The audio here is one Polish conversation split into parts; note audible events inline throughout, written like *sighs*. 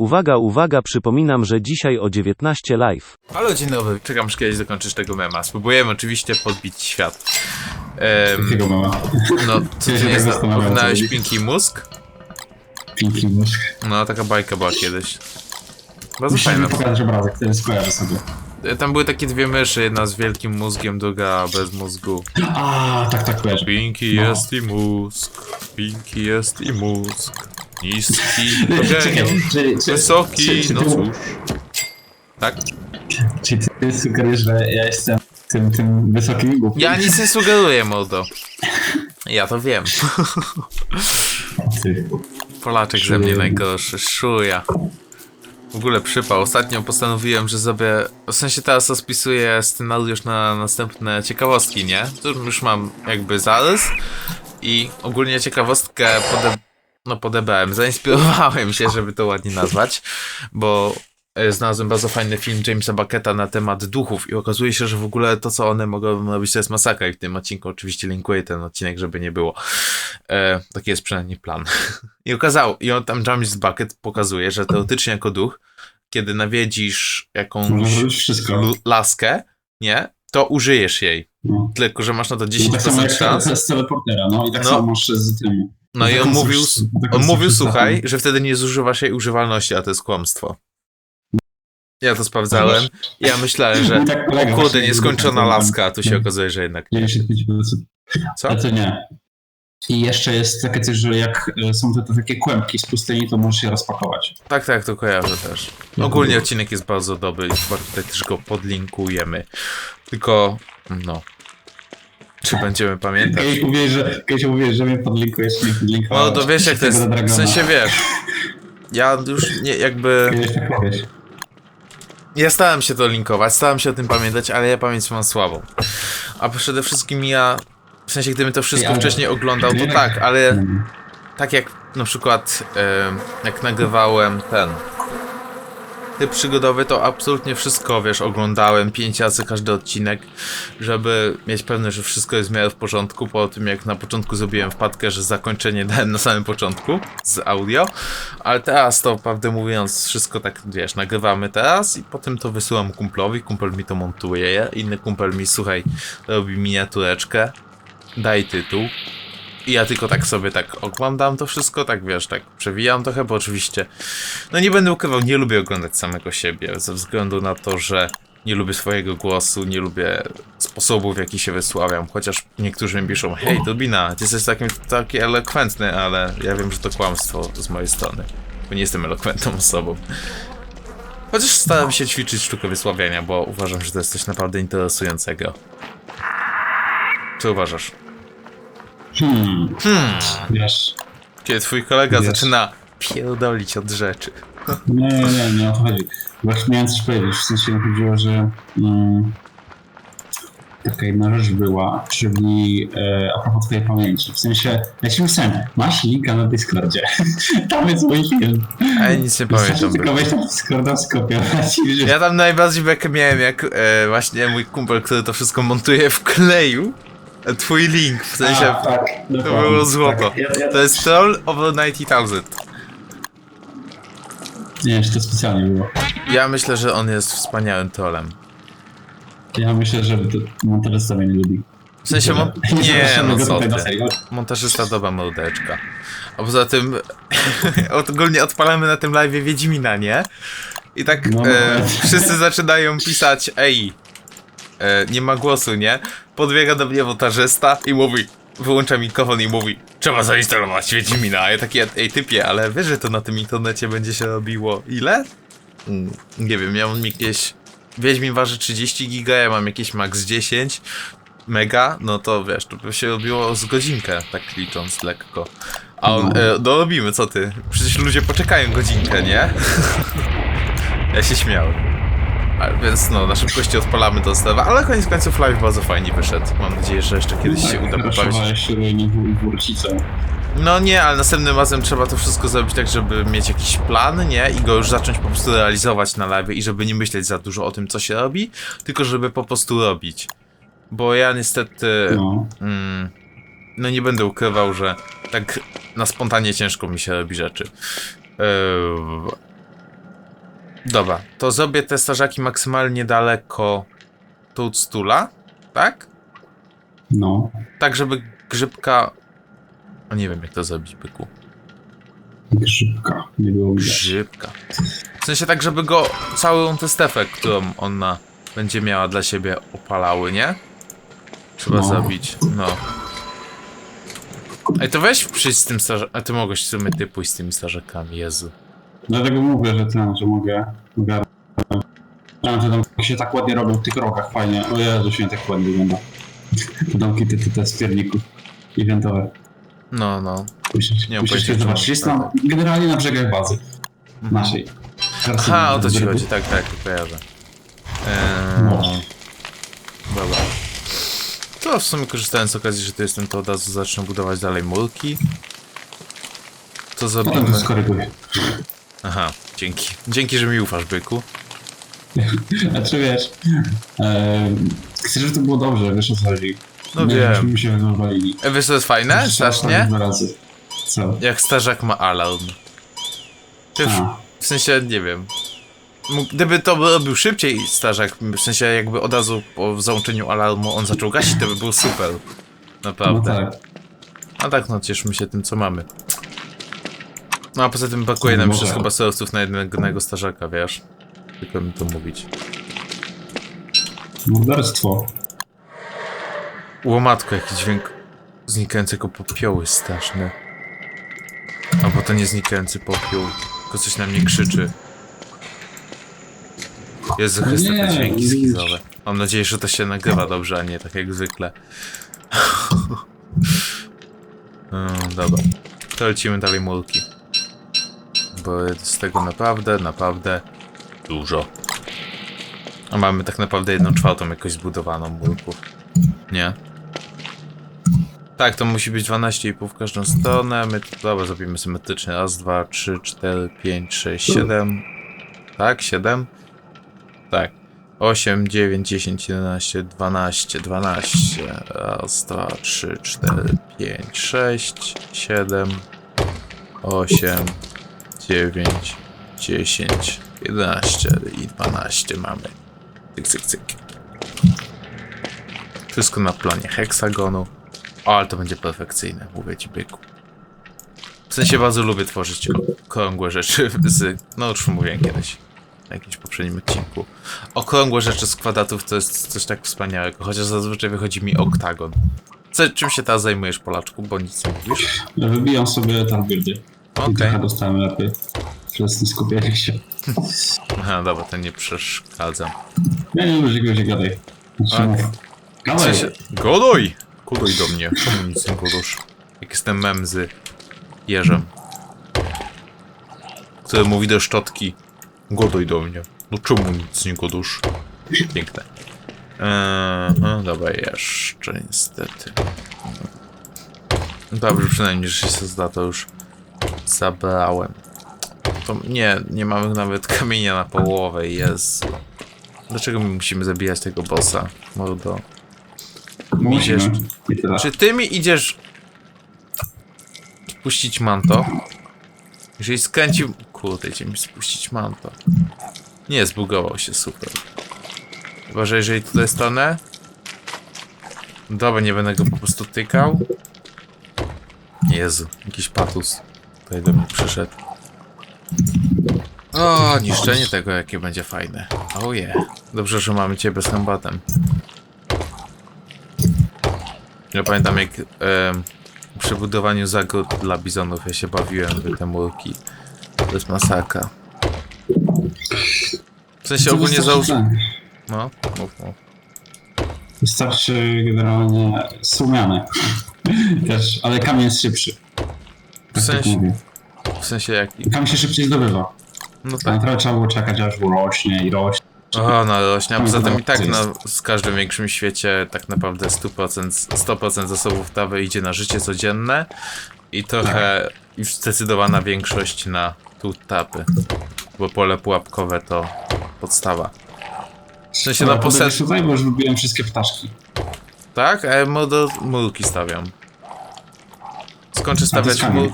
Uwaga, uwaga, przypominam, że dzisiaj o 19 live. Halo, dzień dobry. Czekam, aż kiedyś dokończysz tego mema. Spróbujemy oczywiście podbić świat. Em, Jakiego mama? no, co Ja to się nie tak zastanawiam, co Oglądałeś robi. Pinky Mózg? Pinki mózg. No, taka bajka była kiedyś. Bardzo mi fajna. pokazać obrazek, który skojarzę sobie. E, Tam były takie dwie myszy, jedna z wielkim mózgiem, druga bez mózgu. A, tak, tak, kojarzę. Pinki No. jest i mózg, Pinki jest i mózg. Niski, *laughs* Czekaj, geniusz, czy, czy, wysoki, czy, czy, no ty, cóż. Tak? czy ty sugerujesz, że ja jestem tym, tym wysokim głupim? Ja nic nie sugeruję, mordo. Ja to wiem. Polaczek ze mnie najgorszy, szuja. W ogóle przypał. Ostatnio postanowiłem, że sobie. W sensie teraz rozpisuję scenariusz na następne ciekawostki, nie? To już mam jakby zarys. I ogólnie ciekawostkę pode... no, podebrałem. Zainspirowałem się, żeby to ładnie nazwać, bo e, znalazłem bardzo fajny film Jamesa Bucketa na temat duchów i okazuje się, że w ogóle to, co one mogą robić, to jest masakra i w tym odcinku oczywiście linkuję ten odcinek, żeby nie było. E, taki jest przynajmniej plan. *laughs* I okazało, i on tam James Bucket pokazuje, że teoretycznie jako duch, kiedy nawiedzisz jakąś lu- laskę, nie, to użyjesz jej. No. Tylko, że masz na to No, tak 10% szans. z teleportera, no i tak No. samo masz z tym. No i on mówił, on mówił, słuchaj, że wtedy nie zużywasz jej używalności, a to jest kłamstwo. Ja to sprawdzałem ja myślałem, że tak o kurde, nieskończona na- laska, a tu się na- okazuje, że jednak nie. 95%. Co? A to nie. I jeszcze jest takie coś, że jak e, są te, te takie kłębki z pustyni, to możesz je rozpakować. Tak, tak, to kojarzę też. Ogólnie odcinek jest bardzo dobry i tutaj też go podlinkujemy. Tylko, no. Czy będziemy pamiętać? Kiedyś mówiłeś, że, kiedyś mówiłeś, że mnie podlinkujesz, nie podlinkowałeś. No to wiesz jak to jest, w sensie wiesz, ja już nie, jakby, Kiedyś tak powiesz. ja starałem się to linkować, starałem się o tym pamiętać, ale ja pamięć mam słabą. A przede wszystkim ja, w sensie gdybym to wszystko wcześniej oglądał, to tak, ale Mm. tak jak na przykład jak nagrywałem ten typ przygodowy, to absolutnie wszystko, wiesz, oglądałem pięć razy każdy odcinek, żeby mieć pewność, że wszystko jest w miarę w porządku, po tym jak na początku zrobiłem wpadkę, że zakończenie dałem na samym początku z audio, ale teraz to, prawdę mówiąc, wszystko tak, wiesz, nagrywamy teraz i potem to wysyłam kumplowi, kumpel mi to montuje, inny kumpel mi, słuchaj, robi miniatureczkę, daj tytuł, i ja tylko tak sobie tak oglądam to wszystko, tak wiesz, tak przewijam trochę, bo oczywiście, no nie będę ukrywał, nie lubię oglądać samego siebie, ze względu na to, że nie lubię swojego głosu, nie lubię sposobu, w jaki się wysławiam, chociaż niektórzy mi piszą, hej, Turbina, ty jesteś takim, taki elokwentny, ale ja wiem, że to kłamstwo z mojej strony, bo nie jestem elokwentną osobą. Chociaż staram się ćwiczyć sztukę wysławiania, bo uważam, że to jest coś naprawdę interesującego. Co uważasz? Hmm. Wiesz. Kiedy twój kolega Wiesz. zaczyna pierdolić od rzeczy. Nie, nie, nie, nie o to chodzi. Właśnie miałem coś powiedzieć, w sensie chodziło, że mm, taka jedna rzecz była, czyli e, a propos twojej pamięci. W sensie, ja ci myślałem, masz linka na Discordzie. *laughs* Tam jest mój film. A ja nic nie pamiętam. tylko wejść na Discorda, skopiować i. Ja tam najbardziej bekę miałem, jak e, właśnie mój kumpel, który to wszystko montuje, wkleił e, twój link, w sensie A, tak, to dokładnie. było złoto. Tak, ja, ja, To jest troll over 90,000. Nie czy to specjalnie było. Ja myślę, że on jest wspaniałym trollem. Ja myślę, że to montażysta mnie nie lubi. W sensie, mon... nie, no co ty. Montażysta dobra mordeczka. A poza tym, *laughs* ogólnie odpalamy na tym live Wiedźmina, nie? I tak No, e, no. wszyscy zaczynają pisać, ej, e, nie ma głosu, nie? Podbiega do mnie montażysta i mówi, wyłącza mikrofon i mówi, trzeba zainstalować Wiedźmina. A ja takie, ej typie, ale wiesz, że to na tym internecie będzie się robiło ile? Mm, nie wiem, ja mam jakieś... Wiedźmin waży 30 giga, ja mam jakieś max 10 mega, no to wiesz, to by się robiło z godzinkę, tak licząc lekko. A on, No. e, no robimy, co ty? Przecież ludzie poczekają godzinkę, nie? *laughs* ja się śmiałem. A, więc no, na szybkości odpalamy to stewa, ale koniec końców live bardzo fajnie wyszedł. Mam nadzieję, że jeszcze kiedyś się uda wórcicą. No nie, ale następnym razem trzeba to wszystko zrobić tak, żeby mieć jakiś plan, nie? I go już zacząć po prostu realizować na live i żeby nie myśleć za dużo o tym, co się robi, tylko żeby po prostu robić. Bo ja niestety... No. Mm, no nie będę ukrywał, że tak na spontanie ciężko mi się robi rzeczy. Eee, Dobra, to zrobię te starzaki maksymalnie daleko toadstoola, tak? No, Tak, żeby grzybka... O, nie wiem jak to zrobić, byku. grzybka. Nie było widać. Grzybka. W sensie tak, żeby go całą tę stefę, którą ona będzie miała dla siebie opalały, nie? Trzeba No. zrobić, no. Ej, to weź przyjść z tym starzakami. A ty mogłeś w sumie ty pójść z tymi starzakami, Jezu. Dlatego mówię, że ten, że mogę. ja, że tam się tak ładnie robią w tych rogach, fajnie. O Jezu, się tak ładnie wygląda. Te domki, te, te, te z pierników eventowe. No, no. Musisz, Nie musisz się zobaczyć. Jest tam generalnie na brzegach bazy naszej. Zaraz Aha, sobie o to ci chodzi, tak, tak, kojarzę. Eee, No. Dobra. To w sumie korzystając z okazji, że tu jestem, to od razu zacznę budować dalej murki. To Potem zrobimy... to skoryguję. Aha, dzięki. Dzięki, że mi ufasz, byku. A *laughs* czy wiesz, e, chcę, żeby to było dobrze, wiesz o co chodzi. No Nie, wiem. żebyśmy się wywalili. E, wiesz co jest fajne? Strasznie? Dwa razy. Co? Jak starzak ma alarm. Ty w, A. w sensie, nie wiem. Mógł- Gdyby to robił szybciej starzak, w sensie jakby od razu po załączeniu alarmu on zaczął gasić, to by był super. No Naprawdę. tak. A tak, no cieszmy się tym, co mamy. No a poza tym brakuje nam No tak. chyba surowców na jednego starzaka, wiesz? Tylko mi to mówić. Morderstwo. Łomatko, jaki dźwięk znikającego popiołu jest straszny. Albo to nie znikający popiół, tylko coś na mnie krzyczy. Jezu Chryste, te dźwięki nie. skizowe. Mam nadzieję, że to się nagrywa dobrze, a nie tak jak zwykle. Mm, *laughs* dobra. To lecimy dalej mulki. Bo z tego naprawdę, naprawdę dużo. A mamy tak naprawdę jedną czwartą jakoś zbudowaną mulków. Nie. Tak, to musi być 12,5 w każdą stronę. My, dobra, zrobimy symetrycznie. Raz, dwa, trzy, cztery, pięć, sześć, siedem. Tak, siedem. Tak. 8, 9, 10, 11, 12, 12. Raz, dwa, trzy, cztery, pięć, sześć, siedem, osiem, dziewięć, dziesięć, 11 i 12 mamy. Cyk, cyk, cyk. Wszystko na planie heksagonu. O, ale to będzie perfekcyjne, mówię ci byku. W sensie bardzo lubię tworzyć okrągłe rzeczy z... No już mówiłem kiedyś. Na jakimś poprzednim odcinku. Okrągłe rzeczy z kwadratów to jest coś tak wspaniałego, chociaż zazwyczaj wychodzi mi oktagon. Co, czym się teraz zajmujesz, Polaczku, bo nic nie mówisz? Wybijam sobie targety. Okej. trochę dostałem lepiej. Przez nie się. Aha, dobra, to nie przeszkadzam. Ja nie lubię czegoś, gadaj. Znaczy, Okej. mów. W Gadaj! Godoj do mnie. Czemu nic nie godosz? Jak jestem mem z jeżem. Który mówi do szczotki. Godoj do mnie. No czemu nic nie godosz? Piękne. Eee, no dobra, jeszcze niestety. Dobrze, przynajmniej, że się za to już zabrałem. To nie, nie mamy nawet kamienia na połowę, jest. Dlaczego my musimy zabijać tego bossa? Mordo. Idziesz. Musimy. I tyle. Czy ty mi idziesz spuścić manto? Jeżeli skręcił... Kurde, idzie mi spuścić manto. Nie, zbugował się, super. Chyba, że jeżeli tutaj stanę... Dobra, nie będę go po prostu tykał. Jezu, jakiś patus tutaj do mnie przyszedł. O, niszczenie tego, jakie będzie fajne. Oh yeah. Dobrze, że mamy ciebie z kombatem. Ja pamiętam jak em, przy budowaniu zagród dla bizonów ja się bawiłem w te murki. To jest masakra. W sensie ogólnie wystarczy załóż... ten. No, mów, mów. Wystarczy generalnie słomiane. Też, ale kamień jest szybszy. W Tak sensie, mówię. w sensie jak... Kamień się szybciej zdobywa. No A tak. trochę trzeba było czekać, aż urośnie i rośnie. O, no rośnie, a poza tym i tak na, z każdym większym świecie tak naprawdę 100%, 100% zasobów trawy idzie na życie codzienne i trochę już zdecydowana większość na tu tapy, bo pole pułapkowe to podstawa. W sensie na posed... podejdziesz tutaj, bo już wybiłem wszystkie ptaszki. Tak? A ja mu do murki stawiam. Skończę stawiać kamień.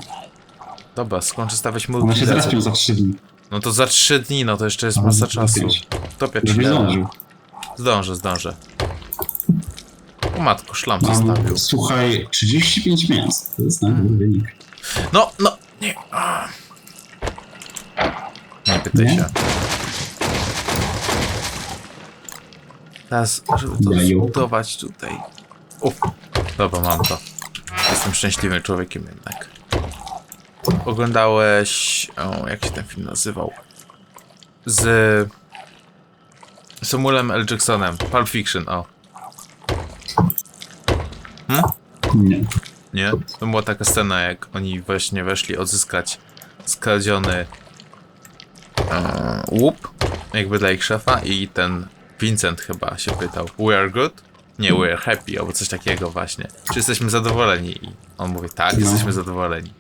Dobra, skończę stawiać One murki. się zrespią za 3 dni. No to za 3 dni, no to jeszcze jest masa to czasu. pięć. Topię ci zdążył. Zdążę, zdążę. O matko, szlam zostawił. słuchaj, 35 miast. To jest najlepszy wynik. No, no, nie. Nie pytaj się. Teraz, żeby to Jaju. zbudować tutaj. Uf, dobra, mam to. Jestem szczęśliwym człowiekiem jednak. Oglądałeś... O, jak się ten film nazywał? Z... Samuelem L. Jacksonem. Pulp Fiction, o. Nie. Nie? To była taka scena, jak oni właśnie weszli odzyskać skradziony e, łup, jakby dla ich szefa i ten Vincent chyba się pytał, we are good? Nie, we are happy, albo coś takiego właśnie. Czy jesteśmy zadowoleni? I on mówi, tak, No. jesteśmy zadowoleni.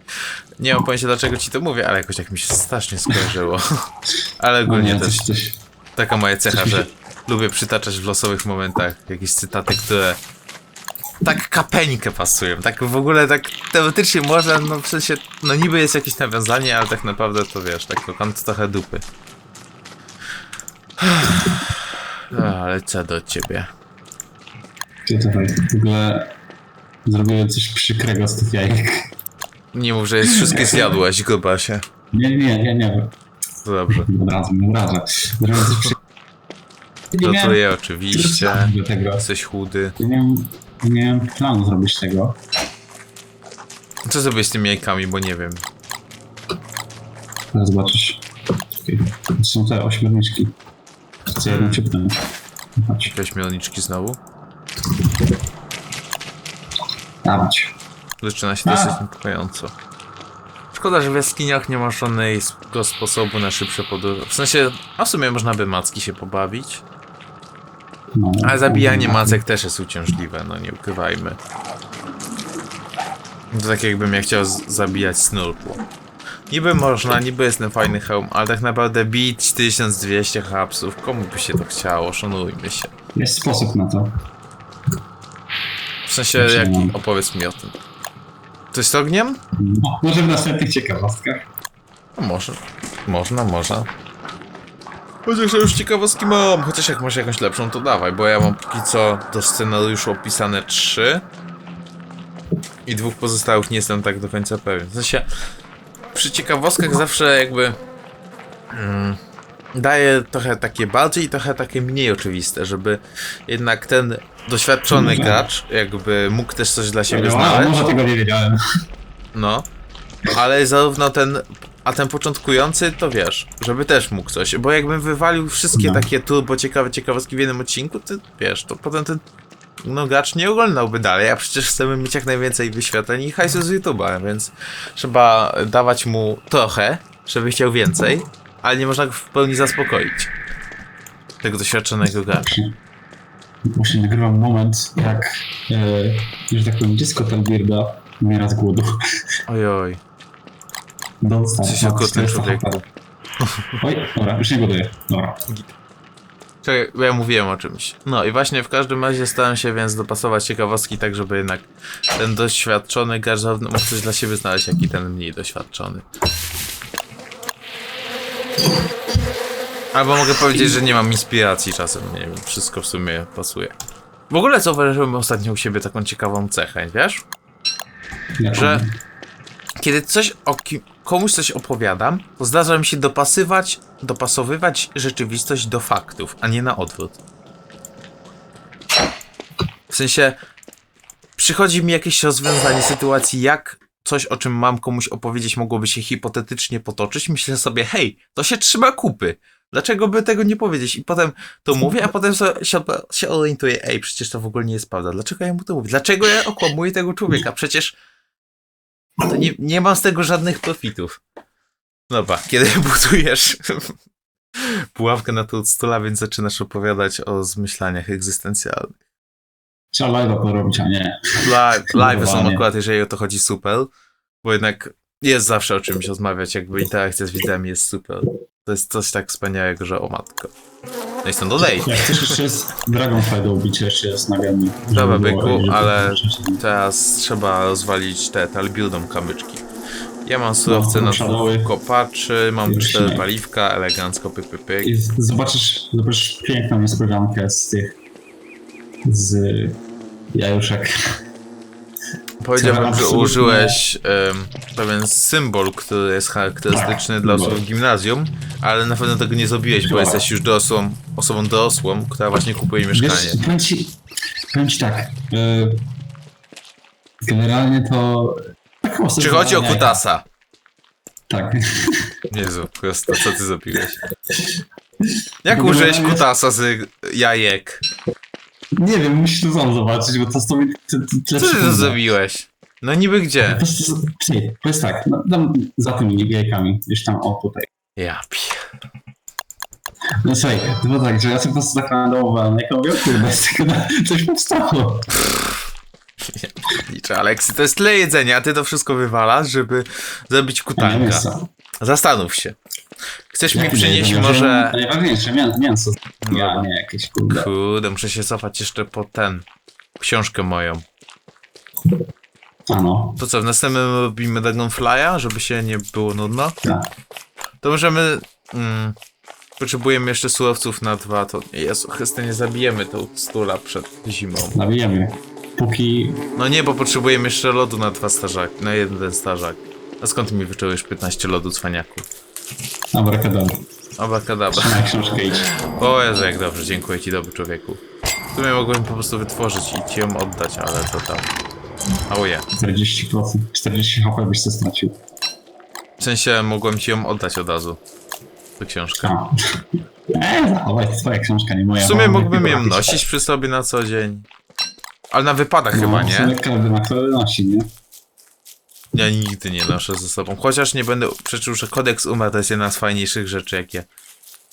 Nie mam pojęcia, dlaczego ci to mówię, ale jakoś tak mi się strasznie skojarzyło. *laughs* ale No ogólnie nie, też coś, taka moja cecha, że lubię przytaczać w losowych momentach jakieś cytaty, które tak kapeńkę pasują. Tak w ogóle tak teoretycznie można, no w sensie, no niby jest jakieś nawiązanie, ale tak naprawdę to wiesz, tak kąt trochę dupy. No, *sighs* ale co do ciebie. Ty dawaj. W ogóle zrobiłem coś przykrego z tych jajek. Nie mów, że jest wszystkie zjadłeś, grubasie. Nie, nie, nie, nie. To dobrze. Nie obrażę. Zrobiłem coś przy... Nie Gotuję oczywiście. do tego. Jesteś chudy. Nie miałem, nie miałem planu zrobić tego. Co sobie z tymi jajkami, bo nie wiem. Zaraz zobaczysz. Czekaj. To są te ośmiorniczki. Chcę jedną ciepnę. Chodź. Weź mielniczki znowu. Dawać. Zaczyna się dosyć niepokojąco. Szkoda, że w jaskiniach nie ma żadnego sposobu na szybsze podróże. W sensie, a w sumie można by macki się pobawić. No, Ale zabijanie macek też jest uciążliwe, no nie ukrywajmy. To tak jakbym ja chciał zabijać snurku. Niby można, niby jest ten fajny hełm, ale tak naprawdę bić 1200 hapsów, komu by się to chciało, szanujmy się. Jest sposób na to. W sensie, Znaczy, jaki? no. Opowiedz mi o tym. To jest ogniem? No, może w następnych ciekawostkach. No może. Można, można. Chociaż ja już ciekawostki mam, chociaż jak masz jakąś lepszą, to dawaj, bo ja mam póki co do scenariuszu opisane trzy i dwóch pozostałych nie jestem tak do końca pewien. W sensie, przy ciekawostkach zawsze jakby mm, daję trochę takie bardziej i trochę takie mniej oczywiste, żeby jednak ten doświadczony gracz jakby mógł też coś dla siebie znaleźć. może tego nie wiedziałem. No, ale zarówno ten, a ten początkujący, to wiesz, żeby też mógł coś, bo jakbym wywalił wszystkie No. takie turbo ciekawe ciekawostki w jednym odcinku, to wiesz, to potem ten no gracz nie oglądałby dalej, a przecież chcemy mieć jak najwięcej wyświetleń i hajsu z YouTube'a, więc trzeba dawać mu trochę, żeby chciał więcej, ale nie można go w pełni zaspokoić. Tego doświadczonego gracza. Właśnie, nagrywam moment, jak, e, że tak powiem, dziecko umiera z głodu. Ojoj, Dostał. jesteś okrutny człowieku. Oj, dobra, już nie goduję. Dobra. Czekaj, bo ja mówiłem o czymś. No i właśnie w każdym razie starałem się więc dopasować ciekawostki tak, żeby jednak ten doświadczony zarówno mógł coś dla siebie znaleźć, jak i ten mniej doświadczony. Albo mogę powiedzieć, że nie mam inspiracji czasem, nie wiem, wszystko w sumie pasuje. W ogóle zauważyłem ostatnio u siebie taką ciekawą cechę, wiesz? Że kiedy coś o kim, komuś coś opowiadam, to zdarza mi się dopasywać, dopasowywać rzeczywistość do faktów, a nie na odwrót. W sensie, przychodzi mi jakieś rozwiązanie sytuacji, jak coś, o czym mam komuś opowiedzieć, mogłoby się hipotetycznie potoczyć. Myślę sobie, hej, to się trzyma kupy. Dlaczego by tego nie powiedzieć? I potem to mówię, a potem się, się orientuję, ej, przecież to w ogóle nie jest prawda. Dlaczego ja mu to mówię? Dlaczego ja okłamuję tego człowieka? Przecież to nie, nie mam z tego żadnych profitów. Dobra, kiedy *laughs* budujesz pułapkę na to stula, więc zaczynasz opowiadać o zmyślaniach egzystencjalnych. Trzeba live'a porobić, a nie. Live, *laughs* live są akurat, jeżeli o to chodzi, super, bo jednak jest zawsze o czymś rozmawiać, jakby interakcja z widzami jest super. To jest coś tak wspaniałego, że o matko. No i stąd odej. Jak chcesz jeszcze jest Dragonfly do ubicia, jeszcze jest nagami. Dobra, byku, ale teraz trzeba rozwalić te talbiudom kamyczki. Ja mam surowce na Shadowy. dwóch kopaczy, mam Już cztery nie. paliwka, elegancko, pyk, pyk, pyk. I zobaczysz, zobaczysz piękną niespodziankę z tych... z jajuszek. Powiedziałbym, że absolutnie- użyłeś em, pewien symbol, który jest charakterystyczny Tak, dla osób w gimnazjum, ale na pewno tego nie zrobiłeś, bo Tak. jesteś już dorosłą, osobą dorosłą, która właśnie kupuje mieszkanie. Wiesz, powiem ci, powiem ci tak. y, generalnie to... taką osobę Czy chodzi o kutasa? Tak. *laughs* Jezu, prosto, co ty zrobiłeś? *laughs* Jak użyłeś kutasa z jajek? Nie wiem, musisz to sam zobaczyć, bo to to, to Co ty to zrobiłeś? No niby gdzie? Ty, to jest tak, no, tam za tymi jajkami, gdzieś tam, o tutaj. Ja. No słuchaj, to było tak, że ja sobie po prostu randomowałem, jak mówię, kurde, z tego coś powstało. Liczę, *laughs* Aleksy, to jest tyle jedzenia, a ty to wszystko wywalasz, żeby zrobić kutanka. Zastanów się. Chcesz mi przynieść może... Najważniejsze, mię- mięso. No. Ja, nie jakieś kurde. Kurde, muszę się cofać jeszcze po ten... Książkę moją. Ano, To co, w następnym robimy Dragonfly'a, żeby się nie było nudno? tak. To możemy... Mm, potrzebujemy jeszcze surowców na dwa, to... Jezu, Chryste, nie zabijemy tą stula przed zimą. Nabijemy. Póki... No nie, bo potrzebujemy jeszcze lodu na dwa starzaki, na jeden starzak. A skąd mi wyczułeś 15 lodu, cwaniaku? Abracadabra. Abrakadabra. Trzymaj książkę idź. O Jezu, jak dobrze, dziękuję ci, dobry człowieku. W sumie mogłem po prostu wytworzyć i ci ją oddać, ale to tam... Auje. 40%. 40 HP byś się stracił. W sensie mogłem ci ją oddać od razu. Tę książkę. A. *laughs* Eee, zachowaj, to twoja książka, nie moja. W sumie Mam mógłbym ją nosić przy sobie na co dzień. Ale na wypadek No, chyba, w sumie nie? Każdy ma kto nosi, nie? Ja nigdy nie noszę ze sobą. Chociaż nie będę przeczył, że kodeks umarł to jest jedna z fajniejszych rzeczy, jakie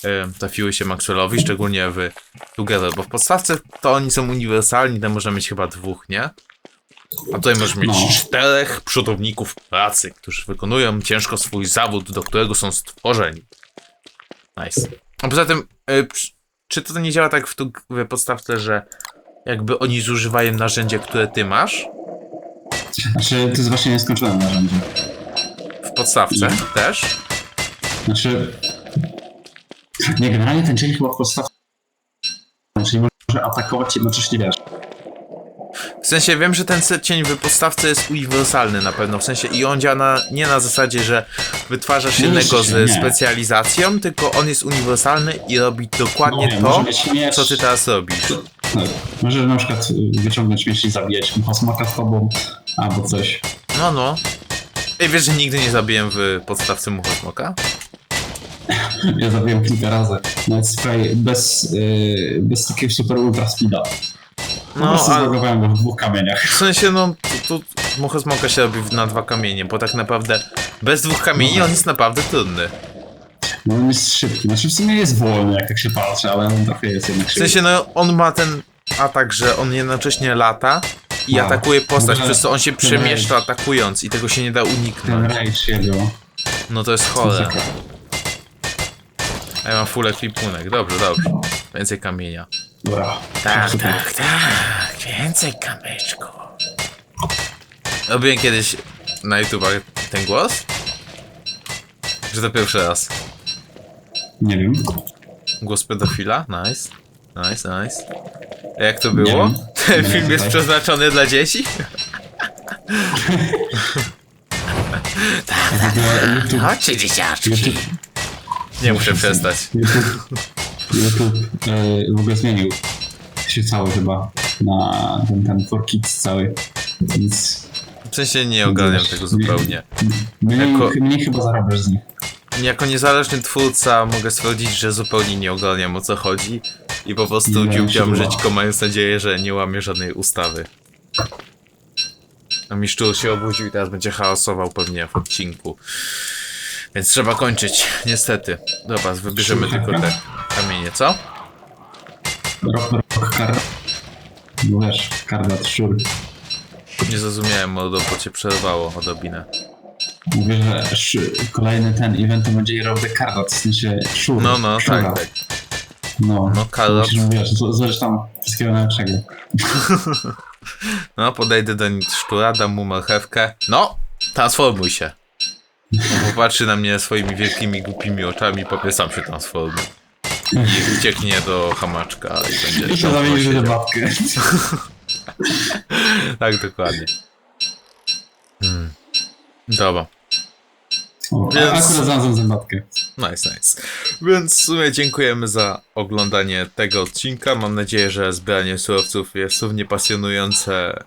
e, trafiły się Maxwellowi, szczególnie w Together, bo w podstawce to oni są uniwersalni, tam można mieć chyba dwóch, nie? A tutaj możesz mieć No. czterech przodowników pracy, którzy wykonują ciężko swój zawód, do którego są stworzeni. Nice. A poza tym, e, przy- czy to nie działa tak w, tu, w podstawce, że jakby oni zużywają narzędzie, które ty masz? Znaczy, to jest właśnie nieskończone narzędzie. W podstawce też? Znaczy... Nie, generalnie ten cień chyba w podstawce... Czyli może atakować jednocześnie, wiesz. W sensie wiem, że ten cień w podstawce jest uniwersalny na pewno. W sensie i on działa na, nie na zasadzie, że wytwarzasz Nie, jednego nie. z specjalizacją, tylko on jest uniwersalny i robi dokładnie No, może to, mieć co ty teraz robisz. No, może na przykład y, wyciągnąć miecz i zabijać kosmoka z tobą, albo coś. No, no. Ej, wiesz, że nigdy nie zabiłem w podstawce muchosmoka? Ja zabiłem kilka razy. Nawet spray bez, yy, bez takiego super ultra speeda. Po No, prostu ale zlogowałem go w dwóch kamieniach. w sensie, no, tu, tu muchosmoka się robi na dwa kamienie, bo tak naprawdę bez dwóch kamieni on jest naprawdę trudny. No on jest szybki. Znaczy w sumie jest wolny, jak tak się patrzy, ale on trochę jest jednak W szybki. sensie, no, on ma ten atak, że on jednocześnie lata i atakuje postać, przez co on się przemieszcza atakując i tego się nie da Ten uniknąć. jego. No to jest chore. A ja mam full ekwipunek. Dobrze, dobrze. Więcej kamienia. Dobra. Tak, Super. tak, tak. Więcej kamyczków. Robiłem kiedyś na YouTube ten głos? Czy to pierwszy raz? Nie wiem. Głos pedofila? Nice. Nice, nice. A jak to było? wiem. *laughs* Ten Nie film jest tak. przeznaczony dla dzieci? *laughs* W ogóle YouTube, Chodźcie dzieciaczki. YouTube, Nie muszę przestać. YouTube, YouTube yy, w ogóle zmienił się cały chyba na ten, ten for kids cały. Więc W sensie nie ogarniam tego zupełnie. mniej, Jako- mniej chyba zarabiasz z nich. Jako niezależny twórca mogę stwierdzić, że zupełnie nie ogarniam o co chodzi i po prostu chyba. żyćko mając nadzieję, że nie łamie żadnej ustawy. A Miszczur się obudził i teraz będzie chaosował pewnie w odcinku. Więc trzeba kończyć, niestety. Dobra, wybierzemy tylko te kamienie, co? Rok, rok, kar... No wiesz, kardat, szur. Nie zrozumiałem, mordo, bo cię przerwało odrobinę. Mówię, że sz... kolejny ten event to będzie the Kardat, w sensie szur. No, no, szura. tak, tak. No, No, Kardat. Musisz, wiesz, złożysz tam wszystkiego najlepszego. *laughs* No, podejdę do szczura, dam mu marchewkę. No, transformuj się. No, popatrzy na mnie swoimi wielkimi, głupimi oczami, powie sam się transformuje. I ucieknie do hamaczka i będzie I zamienisz do babkę. *laughs* Tak, dokładnie. Hmm. Dobra. O, Więc- Akurat znalazłem zębatkę. Nice, nice. Więc w sumie dziękujemy za oglądanie tego odcinka. Mam nadzieję, że zbieranie surowców jest równie pasjonujące.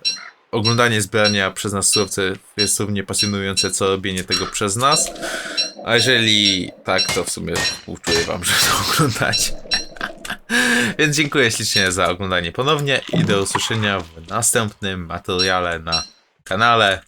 Oglądanie zbierania przez nas surowców jest równie pasjonujące, co robienie tego przez nas. A jeżeli tak, to w sumie współczuję wam, że to oglądacie. *laughs* Więc dziękuję ślicznie za oglądanie ponownie i do usłyszenia w następnym materiale na kanale.